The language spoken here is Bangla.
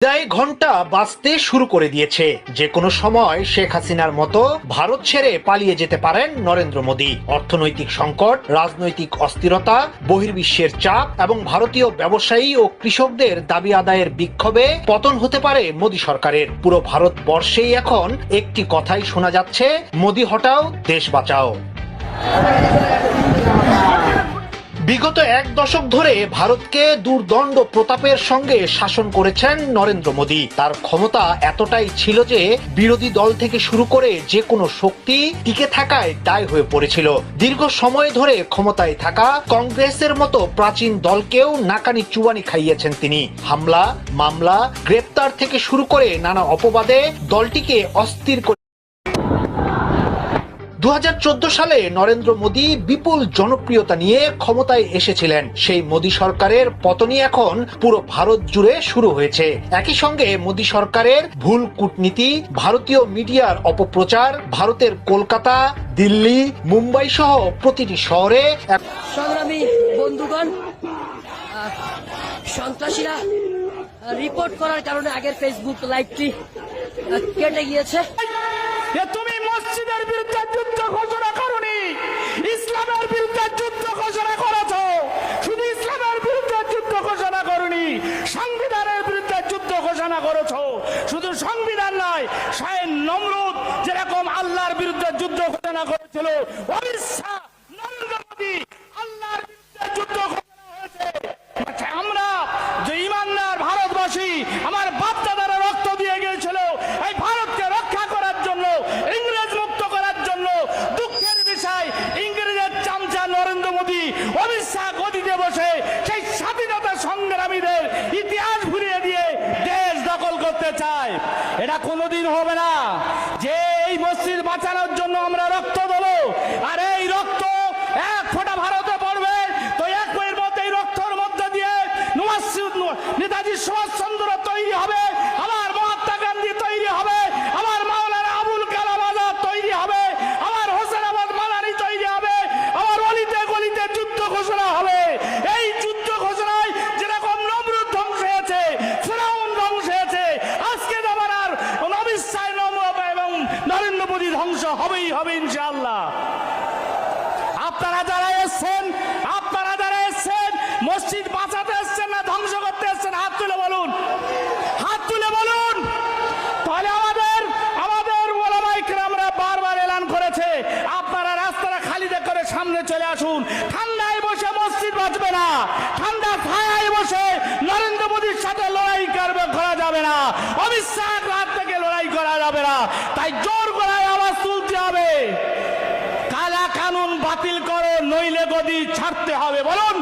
বিদায় ঘণ্টা বাঁচতে শুরু করে দিয়েছে। যে কোনো সময় শেখ হাসিনার মতো ভারত ছেড়ে পালিয়ে যেতে পারেন নরেন্দ্র মোদী। অর্থনৈতিক সংকট, রাজনৈতিক অস্থিরতা, বহির্বিশ্বের চাপ এবং ভারতীয় ব্যবসায়ী ও কৃষকদের দাবি আদায়ের বিক্ষোভে পতন হতে পারে মোদী সরকারের। পুরো ভারতবর্ষেই এখন একটি কথাই শোনা যাচ্ছে, মোদী হটাও, দেশ বাঁচাও। বিগত এক দশক ধরে ভারতকে দুর্দণ্ড প্রতাপের সঙ্গে শাসন করেছেন নরেন্দ্র মোদী। তার ক্ষমতা এতটাই ছিল যে বিরোধী দল থেকে শুরু করে যে কোনো শক্তি টিকে থাকায় দায় হয়ে পড়েছিল। দীর্ঘ সময় ধরে ক্ষমতায় থাকা কংগ্রেসের মতো প্রাচীন দলকেও নাকানি চুবানি খাইয়েছেন তিনি। হামলা, মামলা, গ্রেপ্তার থেকে শুরু করে নানা অপবাদে দলটিকে অস্থির করে দুহাজার চোদ্দ সালে নরেন্দ্র মোদী বিপুল জনপ্রিয়তা নিয়ে ক্ষমতায় এসেছিলেন। সেই মোদী সরকারের পতনই এখন পুরো ভারত জুড়ে শুরু হয়েছে। একই সঙ্গে মোদী সরকারের ভুল কূটনীতি ভারতীয় মিডিয়ার অপপ্রচার ভারতের কলকাতা দিল্লি মুম্বাই সহ প্রতিটি শহরে সংগ্রামী বন্ধুগণ সন্ত্রাসীরা রিপোর্ট করার কারণে আগের ফেসবুক লাইভটি কেটে গিয়েছে। তুমি মসজিদের বিরুদ্ধে যুদ্ধ ঘোষণা করনি। ইসলামের বিরুদ্ধে যুদ্ধ ঘোষণা শুধু ইসলামের বিরুদ্ধে যুদ্ধ ঘোষণা করনি সংবিধানের বিরুদ্ধে যুদ্ধ ঘোষণা শুধু সংবিধান নয় স্বয়ং নমরুদ যেরকম আল্লাহর বিরুদ্ধে যুদ্ধ ঘোষণা করেছিল নরেন্দ্র মোদী আল্লাহর বিরুদ্ধে যুদ্ধ ঘোষণা হয়েছে। আচ্ছা, আমরা যে ইমানদার ভারতবাসী আমার বাপদাদারা রক্ত দিয়ে গিয়েছিল এই ভারতকে রক্ষা করার জন্য ইংরেজ মুক্ত করার জন্য দুঃখের বিষয় ইংরেজের চামচা নরেন্দ্র মোদী অমিত গদিতে বসে সেই স্বাধীনতা সংগ্রামীদের ইতিহাস ভুলিয়ে দিয়ে দেশ দখল করতে চায়। এটা কোনোদিন হবে না। যে এই মসজিদ বাঁচানোর জন্য আমরা রক্ত দেবো, আর এই রক্ত এক ফোঁটা ভারতে পড়বে। তো এক মধ্যে এই রক্তর মধ্যে দিয়ে নেতাজি তৈরি হবে আমার মহাত্মা গান্ধী তৈরি হবে আমার মাওলানা আবুল কালাম আজাদ তৈরি হবে আমার হোসেন আহমদ মালানি তৈরি হবে আমার অলিতে গলিতে যুদ্ধ ঘোষণা হবে এই যুদ্ধ ঘোষণায় যেরকম নমরুদ ধ্বংস হয়েছে ফেরাউন ধ্বংস হয়েছে আজকে আমার অমিত শাহ নম- এবং নরেন্দ্র মোদী ধ্বংস হবেই হবে ইনশাআল্লাহ। আপনারা যারা এসছেন, আপনারা যারা এসছেন, মসজিদ বাঁচাতে এসছেন না, ধ্বংস করতে এসছেন, হাত তুলে বলুন। হাত তুলে বলুন। তাহলে আমাদের আমাদের ওলামাইকে আমরা বারবার এলান করেছে। আপনারা রাস্তাটা খালি করে সামনে চলে আসুন। ঠান্ডায় বসে মসজিদ বাঁচবে না। ঠান্ডা ছায়ায় বসে নরেন্দ্র মোদীর সাথে লড়াই করবে, করা যাবে না। অমিত শাহ হাত থেকে লড়াই করা যাবে না। তাই জোর বাতিল করো নইলে গদি ছাড়তে হবে বলুন।